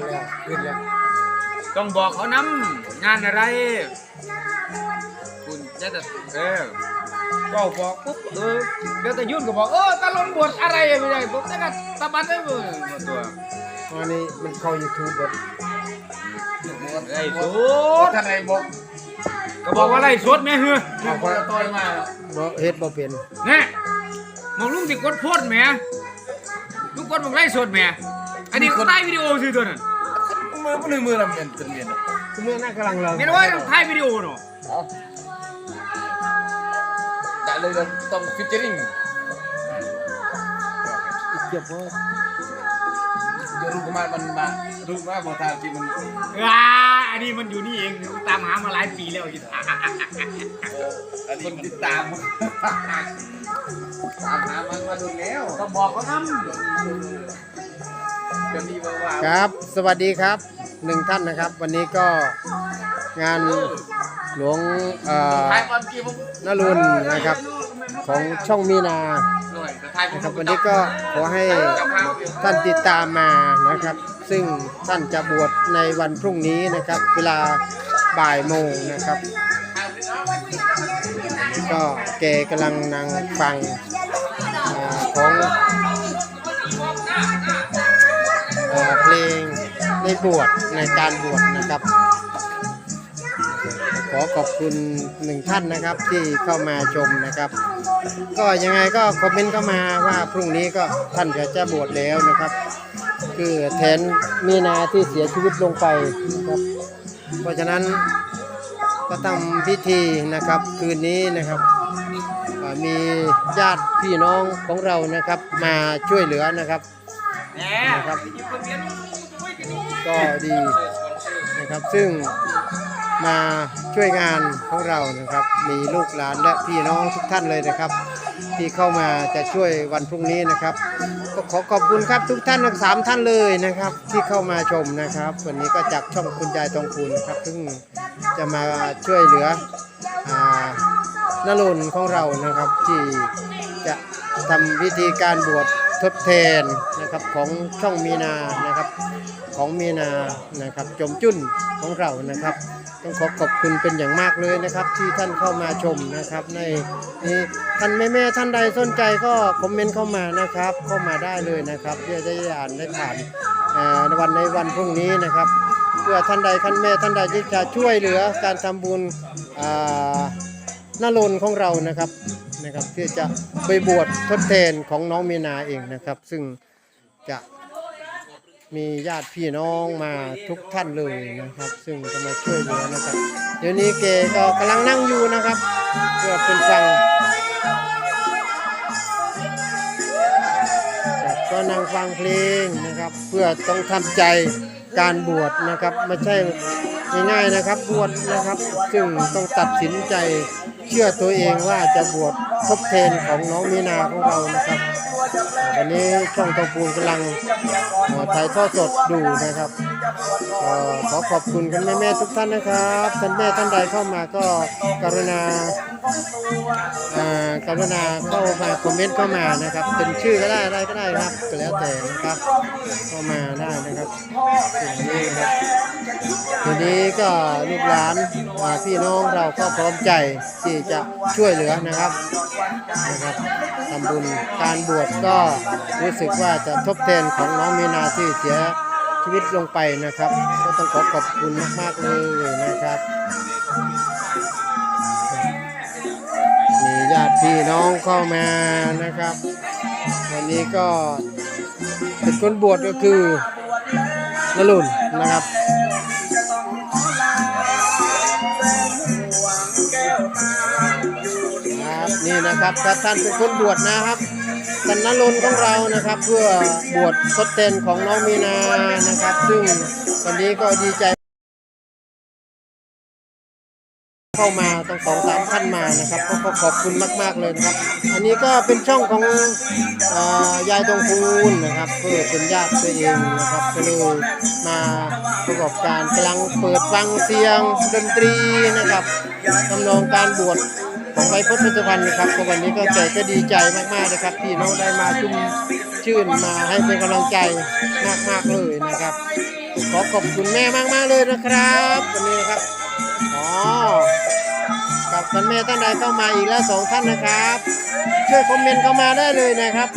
ดแล้วขึ้นแล้วต้องบอกเขานำงานอะไร คุณจะจะเออก็บอกปุ๊บเออเดี๋ยวแต่ยุ่นก็บอกเออตะลงบวชอะไรไม่ได้ผมจะกัตะบัดได้เบอร์ตัวอันนี้มันเข้า YouTube หมดไอ้สุดท่านไหนบอกก็บอกว่าไรสดแม่เฮือเอาคนละต่อยมาบ่เฮ็ดบ่เป็นแน่มองลุงสิกดโพดแหม่ลุงกดมองไรสดแหม่ อันนี้เขาถ่ายวิดีโอสิตัวนั้นมือมือมือลำเมียนเป็นเมียนคือเมื่อน่ากำลังเราเห็นว่าต้องถ่ายวิดีโอเนาะได้เลยต้องฟิชเจอริงอีกเจ็บบ่จะรู้มามันมารู้มาบอกทางที่มันอ่าอันนี้มันอยู่นี่เองตามหามาหลายปีแล้วจิตาคนติดตามตามหามันมาดูแล้วก็บอกเขานำจะมีว่าว่า ครับ สวัสดีครับหนึ่งท่านนะครับ วันนี้ก็งานหลวงเอ่อนรุนนะครับ ของช่องมีนานะครับวันนี้ก็ขอให้ท่านติดตามมานะครับ ซึ่งท่านจะบวชในวันพรุ่งนี้นะครับ เวลาบ่ายโมงนะครับก็แกกำลังนั่งฟังของ ในบวชในการบวชนะครับ ขอขอบคุณหนึ่งท่านนะครับที่เข้ามาชมนะครับ ก็ยังไงก็คอมเมนต์เข้ามาว่าพรุ่งนี้ก็ท่านจะจะบวชแล้วนะครับ คือแทนมีนาที่เสียชีวิตลงไปนะครับ เพราะฉะนั้นก็ทำพิธีนะครับคืนนี้นะครับมีญาติพี่น้องของเรานะครับ มาช่วยเหลือนะครับนะครับ ก็ดีนะครับ ซึ่งมาช่วยงานของเรานะครับ มีลูกหลานและพี่น้องทุกท่านเลยนะครับ ที่เข้ามาจะช่วยวันพรุ่งนี้นะครับ ก็ขอขอบคุณครับทุกท่านทั้งสามท่านเลยนะครับ ที่เข้ามาชมนะครับ วันนี้ก็จากช่องคุณยายตองคูณนะครับซึ่งจะมาช่วยเหลืออนรุนของเรานะครับ ที่จะทำวิธีการบวช ทดแทนนะครับของช่องมีนานะครับของมีนานะครับจมจุ้นของเรานะครับ ต้องขอขอบคุณเป็นอย่างมากเลยนะครับ ที่ท่านเข้ามาชมนะครับ ในนี้ท่านแม่แม่ๆท่านใดสนใจก็คอมเมนต์เข้ามานะครับ เข้ามาได้เลยนะครับเพื่อได้อ่านได้ผ่านในวันในวันพรุ่งนี้นะครับเพื่อท่านใดท่านแม่ท่านใดที่จะช่วยเหลือการทำบุญอ่าหน้าลนของเรานะครับ นะครับที่อจะไปบวชทดแทนของน้องเมนาเองนะครับ ซึ่งจะมีญาติพี่น้องมาทุกท่านเลยนะครับ ซึ่งจะมาช่วยเหลือนะครับ เดี๋ยวนี้เกก็กำลังนั่งอยู่นะครับเพื่อเป็นฟังก็นั่งฟังเพลงนะครับ เพื่อต้องทำใจการบวชนะครับไม่ใช่ง่ายๆนะครับบวชนะครับ ซึ่งต้องตัดสินใจเชื่อตัวเองว่าจะบวช ทดแทนของน้องมีนาของเรานะครับวันนี้ช่องตองปูนกำลังเอ่อถ่ายทอดสดดูนะครับขอขอบคุณกันแม่ๆทุกท่านนะครับท่านแม่ท่านใดเข้ามาก็กรุณา กรุณาเข้ามาคอมเมนต์เข้ามานะครับ เป็นชื่อก็ได้อะไรก็ได้ครับก็แล้วแต่นะครับเข้ามาได้นะครับสิ่งนี้ครับทีนี้ก็ลูกหลานพี่น้องเราก็พร้อมใจที่จะช่วยเหลือนะครับนะครับทำบุญการบวชก็รู้สึกว่าจะทดแทนของน้องมีนาที่เสียชีวิตลงไปนะครับ ก็ต้องขอขอบคุณมากๆเลยนะครับ พี่น้องเข้ามานะครับ วันนี้ก็เป็นคนบวชก็คือนลุนนะครับครับนี่นะครับถ้าท่านเป็นคนบวชนะครับท่านนรนของเรานะครับ เพื่อบวชทดแทนของน้องมีนานะครับ ซึ่งวันนี้ก็ดีใจ เข้ามาต้องสองสามท่านมานะครับก็ขอขอบคุณมาก ๆเลยนะครับ อันนี้ก็เป็นช่องของออยายตรงคูณนะครับก็เป็นญาติตัวเองนะครับก็เลยมาประกอบการกำลังเปิดฟังเสียงดนตรีนะครับทำนองการบวชของใบพจน์พุทธพันธ์นะครับวันนี้ก็ใจก็ดีใจมากๆนะครับที่น้องได้มาชุ่มชื่นมาให้เป็นกำลังใจมากๆเลยนะครับ ขอขอบคุณแม่มากมากๆเลยนะครับวันนี้นะครับอ๋อกับท่านแม่ท่านใดเข้ามาอีกแล้วสองท่านนะครับ ช่วยคอมเมนต์เข้ามาได้เลยนะครับ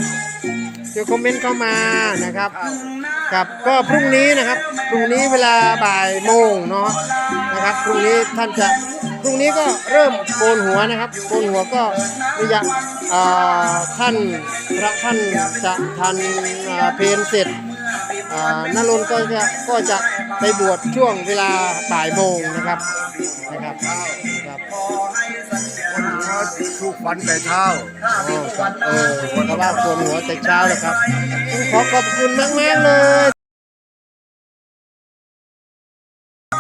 ช่วยคอมเมนต์เข้ามานะครับกับก็พรุ่งนี้นะครับพรุ่งนี้เวลาบ่ายโมงเนาะนะครับพรุ่งนี้ท่านจะพรุ่งนี้ก็เริ่มโกนหัวนะครับโกนหัวก็ระยะอ่าท่านพระท่านจะทันเพลนเสร็จ อ่านรนก็จะก็จะไปบวชช่วงเวลาบ่ายโมงนะครับนะครับครับคนเขาทุกวันแต่เช้าอ๋อครับเออเพราะว่าปวดหัวแต่เช้าเลยครับต้องขอขอบคุณมากมากๆเลย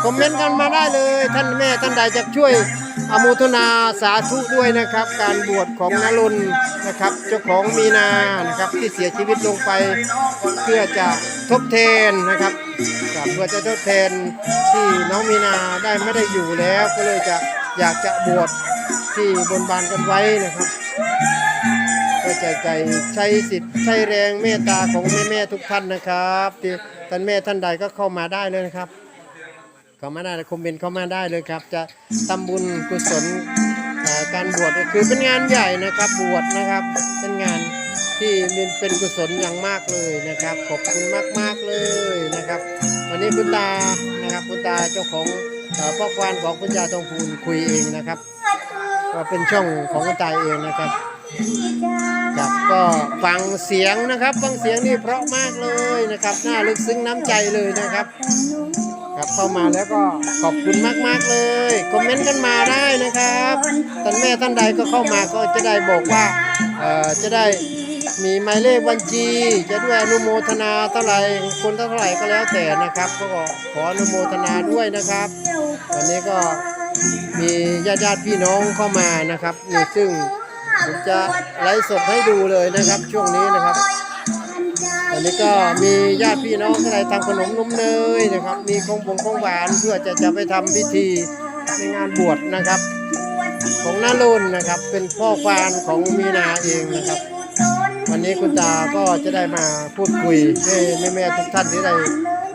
อมเมนต์กันมาได้เลย ท่านแม่ท่านใดจะช่วยอโมทนาสาธุด้วยนะครับ การบวชของนรุนนะครับ เจ้าของมีนานะครับที่เสียชีวิตลงไป เพื่อจะทดแทนนะครับเพื่อจะทดแทนที่น้องมีนาได้ไม่ได้อยู่แล้ว ก็เลยจะอยากจะบวชที่บนบานกันไว้นะครับก็ใจใจใช้สิทธิ์ใช้แรงเมตตาของแม่แม่ทุกท่านนะครับที่ท่านแม่ท่านใดก็เข้ามาได้เลยนะครับ เข้ามาได้คอมเมนต์เข้ามาได้เลยครับ จะทำบุญกุศลการบวชคือเป็นงานใหญ่นะครับบวชนะครับ เป็นงานที่เป็นกุศลอย่างมากเลยนะครับ ขอบคุณมาก ๆ เลยนะครับ วันนี้คุณตานะครับคุณตาเจ้าของอพ่อควานของคุณยาทองพูนคุยเองนะครับ ก็เป็นช่องของคุณตาเองนะครับครับก็ฟังเสียงนะครับ ฟังเสียงนี่เพราะมากเลยนะครับน่าลึกซึ้งน้ำใจเลยนะครับ ครับเข้ามาแล้วก็ขอบคุณมากๆเลยคอมเมนต์กันมาได้นะครับท่านแม่ท่านใดก็เข้ามาก็จะได้บอกว่าเอ่อจะได้มีหมายเลขบัญชี จะด้วยอนุโมทนาเท่าไหร่คนเท่าไหร่ก็แล้วแต่นะครับ ก็ขออนุโมทนาด้วยนะครับวันนี้ก็มีญาติญาติพี่น้องเข้ามานะครับนี่ซึ่งผมจะไลฟ์สดให้ดูเลยนะครับ ช่วงนี้นะครับ อันนี้ก็มีญาติพี่น้องอะไรทำขนมนมเนยนะครับ มีของบงของหวานเพื่อจะจะไปทำพิธีในงานบวชนะครับ ของน้าลุนนะครับ เป็นพ่อควานของมีนาเองนะครับ วันนี้คุณตาก็จะได้มาพูดคุยให้แม่แม่ๆทุกท่านที่ได้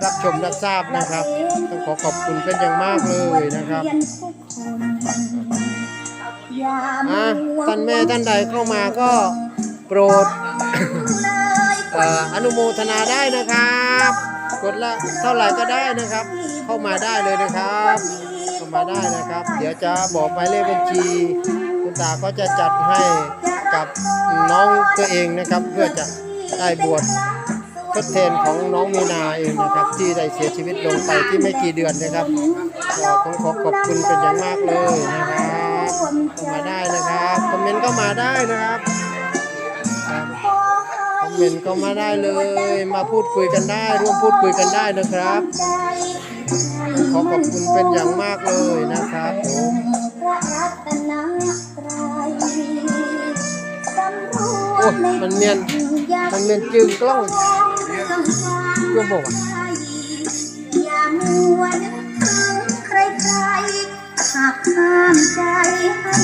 รับชมรับทราบนะครับ ต้องขอขอบคุณเป็นอย่างมากเลยนะครับอะท่านแม่ท่านใดเข้ามาก็โปรด เอ่ออนุโมทนาได้นะครับ กดละเท่าไหร่ก็ได้นะครับ เข้ามาได้เลยนะครับ เข้ามาได้นะครับ เดี๋ยวจะบอกหมายเลขบัญชี คุณตาก็จะจัดให้กับน้องตัวเองนะครับ เพื่อจะได้บวชทดแทนของน้องมีนาเองนะครับ ที่ได้เสียชีวิตลงไปที่ไม่กี่เดือนนะครับก็ต้องขอขอบคุณเป็นอย่างมากเลยนะครับเข้ามาได้นะครับคอมเมนต์ก็มาได้นะครับครับ เมนต์ก็มาได้เลย มาพูดคุยกันได้ ร่วมพูดคุยกันได้นะครับ ขอขอบคุณเป็นอย่างมากเลยนะครับมโอ้มันเมียนมันเมียนจึงกล้องก็บอกว่าอย่ามัวนึกถึงใครๆหากห้ามใจให้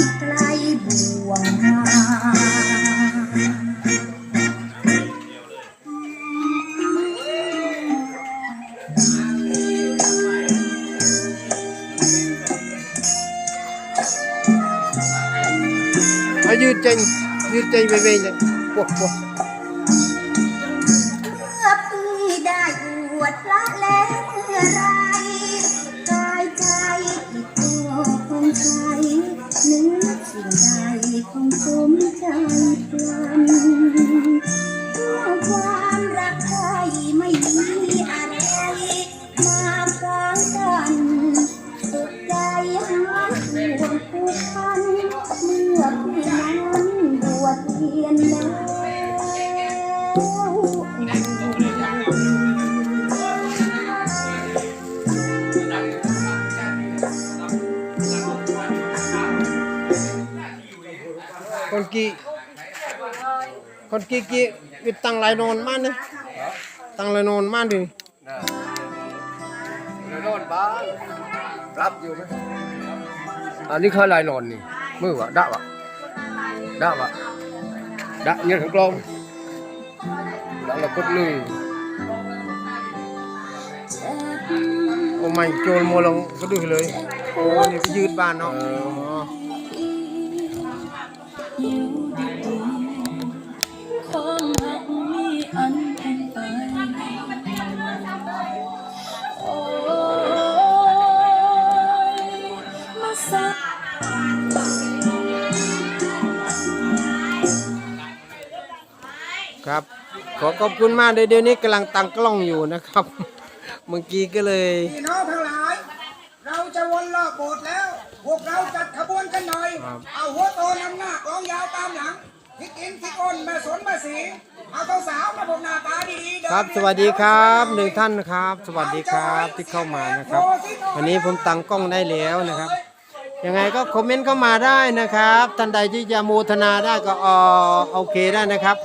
ยืดใจไปๆ กี่คนกี่กี่วิตังไรนอนมาเนี่ยตังไรนอนมาดินอนบ้านรับอยู่ไหมอันนี้เขาลายนอนนี่มือวะดะวะดะวะดะเงี้ยของกลองดะละกดเลยจากโอ้ไม่โจรโมลงก็ดูเลยโอ้นี่ก็ยืดบ้านเนาะ ครับ ขอขอบคุณมากเดี๋ยวเดี๋ยวนี้กำลังตั้งกล้องอยู่นะครับ เมื่อกี้ก็เลยพี่น้องทั้งหลาย เราจะวนรอบโบสถ์แล้ว พวกเราจัดขบวนกันหน่อยครับเอาหัวโตนำหน้ากลองยาวตามหลังที่กินที่ก้นแม่สนแม่สีเอาสาวๆมาผมหน้าตาดีๆเดินครับ สวัสดีครับหนึ่งท่านครับ สวัสดีครับที่เข้ามานะครับ วันนี้ผมตั้งกล้องได้แล้วนะครับยังไงก็คอมเมนต์เข้ามาได้นะครับ ท่านใดที่จะโมทนาได้ก็เออโอเคได้นะครับ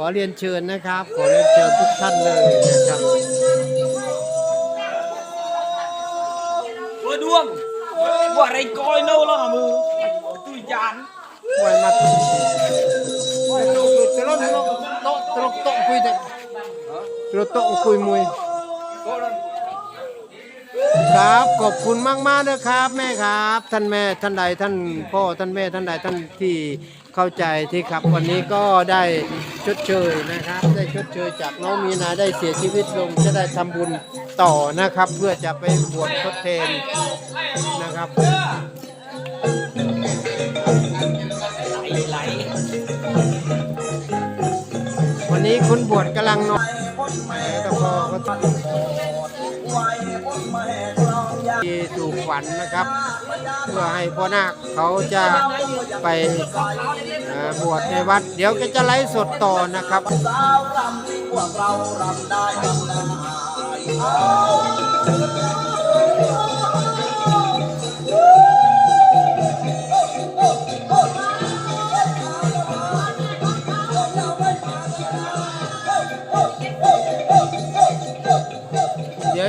ขอเรียนเชิญนะครับ ขอเรียนเชิญทุกท่านเลยนะครับ Vừa đuông Vừa đây coi nâu lo hả mù Tôi dán ปล่อยมาตลกตลกโต๊ะตลกโต๊ะคุยแต่ตลกโต๊ะคุยมวยครับขอบคุณมากมากๆนะครับ แม่ครับ ท่านแม่ท่านใดท่านพ่อท่านแม่ท่านใดท่านที่ เข้าใจที่ครับวันนี้ก็ได้ชดเชยนะครับ ได้ชดเชยจากน้องมีนาได้เสียชีวิตลงจะได้ทำบุญต่อนะครับ เพื่อจะไปบวชทดแทนนะครับวันนี้คุณบวชกำลังนอนแต่พอก็ต้อง ที่ถูกฝันนะครับ เพื่อให้พ่อนาคเขาจะไปบวชในวัด เดี๋ยวก็จะไลฟ์สดต่อนะครับเดี๋ยว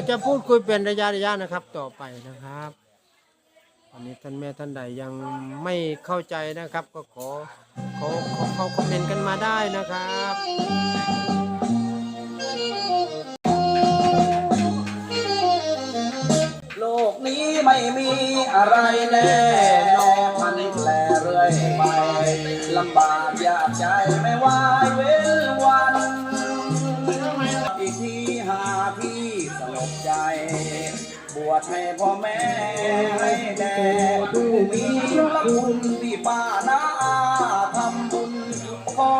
จะพูดคุยเป็นระยะระยะนะครับ ต่อไปนะครับอันนี้ท่านแม่ท่านใดยังไม่เข้าใจนะครับ ก็ขอขอขอเขาคอมเมนต์กันมาได้นะครับโลกนี้ไม่มีอะไรแน่นอนแลเรื่อยไปลำบากยากใจไม่วายเว บวชให้พ่อแม่ให้แด่ผู้มีพระคุณที่ป้านาอาทำบุญขอ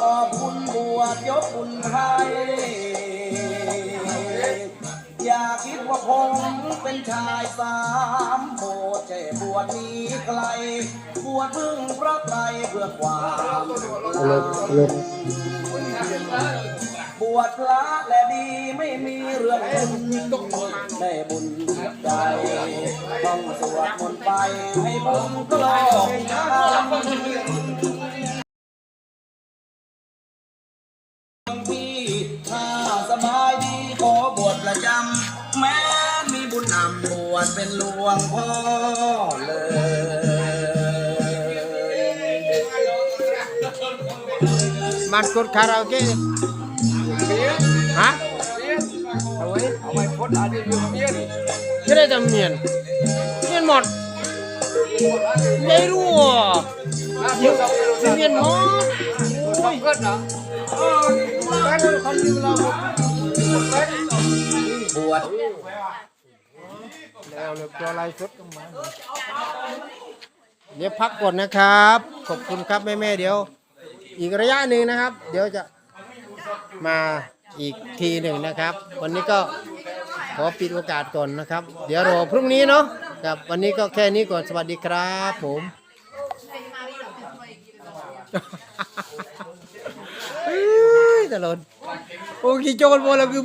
ขอบคุณบวชยกบุญให้อย่าคิดว่าผมเป็นชายสามโบสถ์ใช่บวชนี้ไกลบวชพึ่งพระไตรเพื่อความบ วชพระและดีไม่มีเรื่องบุญได้บุญใจต้องสวดมนต์ไปให้บุญก็ลองทำที่ถ้าสบายดีขอบวชประจำแม้มีบุญนำบวชเป็นหลวงพ่อเลยมันกดคาราโอเกะ จะได้ทำเมียนเมียนหมดไม่รู้อะเมียนหมด Không cất hả บวชแล้วเรียบร้อยไลฟ์สดกันมาเดี๋ยวพักก่อนนะครับ ขอบคุณครับแม่แม่ๆเดี๋ยว อีกระยะหนึ่งนะครับ เดี๋ยวจะมาอีกทีหนึ่งนะครับ วันนี้ก็ อปิดโอกาสก่อนนะครับ เดี๋ยวรอพรุ่งนี้เนาะครับวันนี้ก็แค่นี้ก่อนสวัสดีครับผมเฮ้ยตลอดโอ้ยโจรโมแล้วคือ